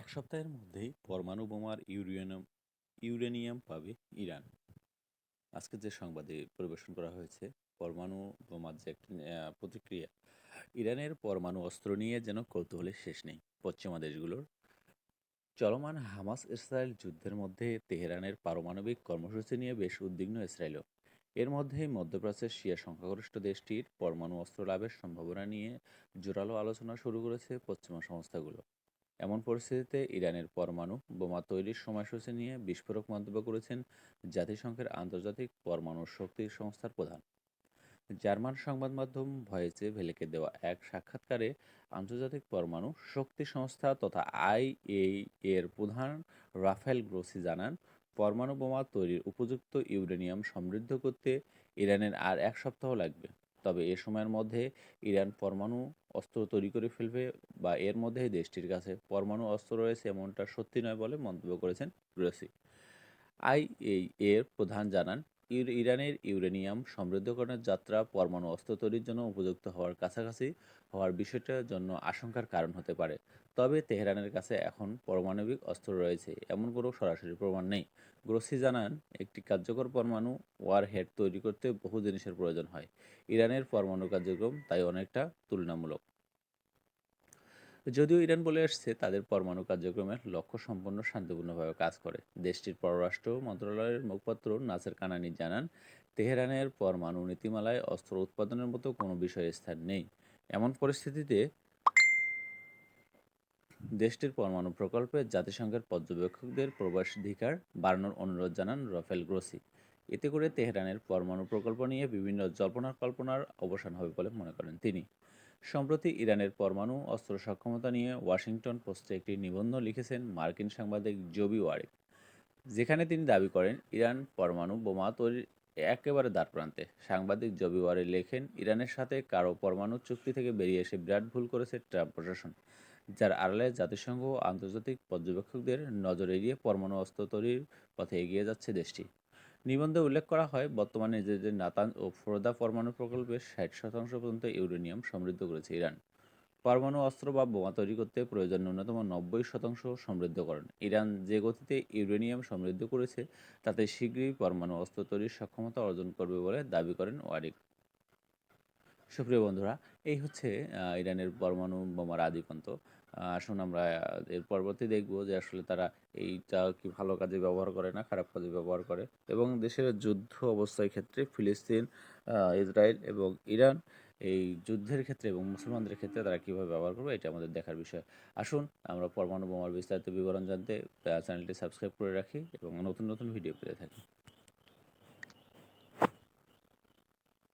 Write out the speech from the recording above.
এক সপ্তাহের মধ্যেই পরমাণু বোমার ইউরেনিয়াম ইউরেনিয়াম পাবে ইরান। আজকে যে সংবাদে পরিবেশন করা হয়েছে, পরমাণু বোমার যে একটি প্রতিক্রিয়া, ইরানের পরমাণু অস্ত্র নিয়ে যেন কৌতূহলের শেষ নেই পশ্চিমা দেশগুলোর। চলমান হামাস ইসরায়েল যুদ্ধের মধ্যে তেহরানের পারমাণবিক কর্মসূচি নিয়ে বেশ উদ্বিগ্ন ইসরায়েলও। এর মধ্যেই মধ্যপ্রাচ্যের শিয়া সংখ্যাগরিষ্ঠ দেশটির পরমাণু অস্ত্র লাভের সম্ভাবনা নিয়ে জোরালো আলোচনা শুরু করেছে পশ্চিমা সংস্থাগুলো। এমন পরিস্থিতিতে ইরানের পরমাণু বোমা তৈরির সময়সূচি নিয়ে বিস্ফোরক মন্তব্য করেছেন জাতিসংঘের আন্তর্জাতিক পরমাণু শক্তি সংস্থার প্রধান। জার্মান সংবাদ মাধ্যম ভয়েসে ভেলেকে দেওয়া এক সাক্ষাৎকারে আন্তর্জাতিক পরমাণু শক্তি সংস্থা তথা আইএই এর প্রধান রাফেল গ্রোসি জানান, পরমাণু বোমা তৈরির উপযুক্ত ইউরেনিয়াম সমৃদ্ধ করতে ইরানের আর এক সপ্তাহ লাগবে। তবে এ সময়ের মধ্যে ইরান পরমাণু অস্ত্র তৈরি করে ফেলবে বা এর মধ্যেই দেশটির কাছে পরমাণু অস্ত্র রয়েছে এমনটা সত্যি নয় বলে মন্তব্য করেছেন গ্রোসি আইএই এর প্রধান জানান, ইর- ইরানের ইউরেনিয়াম সমৃদ্ধকরণের যাত্রা পরমাণু অস্ত্র তৈরির জন্য উপযুক্ত হওয়ার কাছাকাছি হওয়ার বিষয়টার জন্য আশঙ্কার কারণ হতে পারে। তবে তেহরানের কাছে এখন পারমাণবিক অস্ত্র রয়েছে, এমন কোনো সরাসরি প্রমাণ নেই। গ্রোসি জানান, একটি কার্যকর পরমাণু ওয়ারহেড তৈরি করতে বহু জিনিসের প্রয়োজন হয়। ইরানের পরমাণু কার্যক্রম তাই অনেকটা তুলনামূলক। যদিও ইরান বলে আসছে, তাদের পরমাণু কার্যক্রমের লক্ষ্য সম্পন্ন শান্তিপূর্ণভাবে কাজ করে। দেশটির পররাষ্ট্র মন্ত্রণালয়ের মুখপাত্র নাসের কানানি জানান, তেহরানের পরমাণু নীতিমালায় অস্ত্র উৎপাদনের মতো কোনো বিষয়ে স্থান নেই। এমন পরিস্থিতিতে দেশটির পরমাণু প্রকল্পে জাতিসংঘের পর্যবেক্ষকদের প্রবেশাধিকার বাড়ানোর অনুরোধ জানান রফেল গ্রোসি। এতে করে তেহরানের পরমাণু প্রকল্প নিয়ে বিভিন্ন জল্পনা কল্পনার অবসান হবে বলে মনে করেন তিনি। সম্প্রতি ইরানের পরমাণু অস্ত্র সক্ষমতা নিয়ে ওয়াশিংটন পোস্টে একটি নিবন্ধ লিখেছেন মার্কিন সাংবাদিক জবি ওয়ারেক, যেখানে তিনি দাবি করেন, ইরান পরমাণু বোমা তৈরির একেবারে দ্বারপ্রান্তে। সাংবাদিক জবি ওয়ারে লেখেন, ইরানের সাথে কারও পরমাণু চুক্তি থেকে বেরিয়ে এসে বিরাট ভুল করেছে ট্রাম্প প্রশাসন, যার আড়ালে জাতিসংঘ ও আন্তর্জাতিক পর্যবেক্ষকদের নজর এড়িয়ে পরমাণু অস্ত্র তৈরির পথে এগিয়ে যাচ্ছে দেশটি। নিবন্ধে উল্লেখ করা হয়, বর্তমানে নিজেদের নাতান ও ফোরদা পরমাণু প্রকল্পের ষাট শতাংশ পর্যন্ত ইউরেনিয়াম সমৃদ্ধ করেছে ইরান। পরমাণু অস্ত্র বা বোমা তৈরি করতে প্রয়োজন ন্যূনতম নব্বই শতাংশ সমৃদ্ধকরণ ইরান যে গতিতে ইউরেনিয়াম সমৃদ্ধ করেছে, তাতে শীঘ্রই পরমাণু অস্ত্র তৈরির সক্ষমতা অর্জন করবে বলে দাবি করেন ওয়ারিক। সুপ্রিয় বন্ধুরা এই হচ্ছে ইরানের পরমাণু বোমার আদিকন্ত। আহ, আসুন আমরা এর পরবর্তী দেখব যে আসলে তারা এইটা কি ভালো কাজে ব্যবহার করে না খারাপ কাজে ব্যবহার করে। এবং দেশের যুদ্ধ অবস্থার ক্ষেত্রে ফিলিস্তিন ইসরায়েল এবং ইরান এই যুদ্ধের ক্ষেত্রে এবং মুসলমানদের ক্ষেত্রে তারা কীভাবে ব্যবহার করবে এটা আমাদের দেখার বিষয়। আসুন আমরা পরমাণু বোমার বিস্তারিত বিবরণ জানতে চ্যানেলটি সাবস্ক্রাইব করে রাখি এবং নতুন নতুন ভিডিও পেতে থাকি।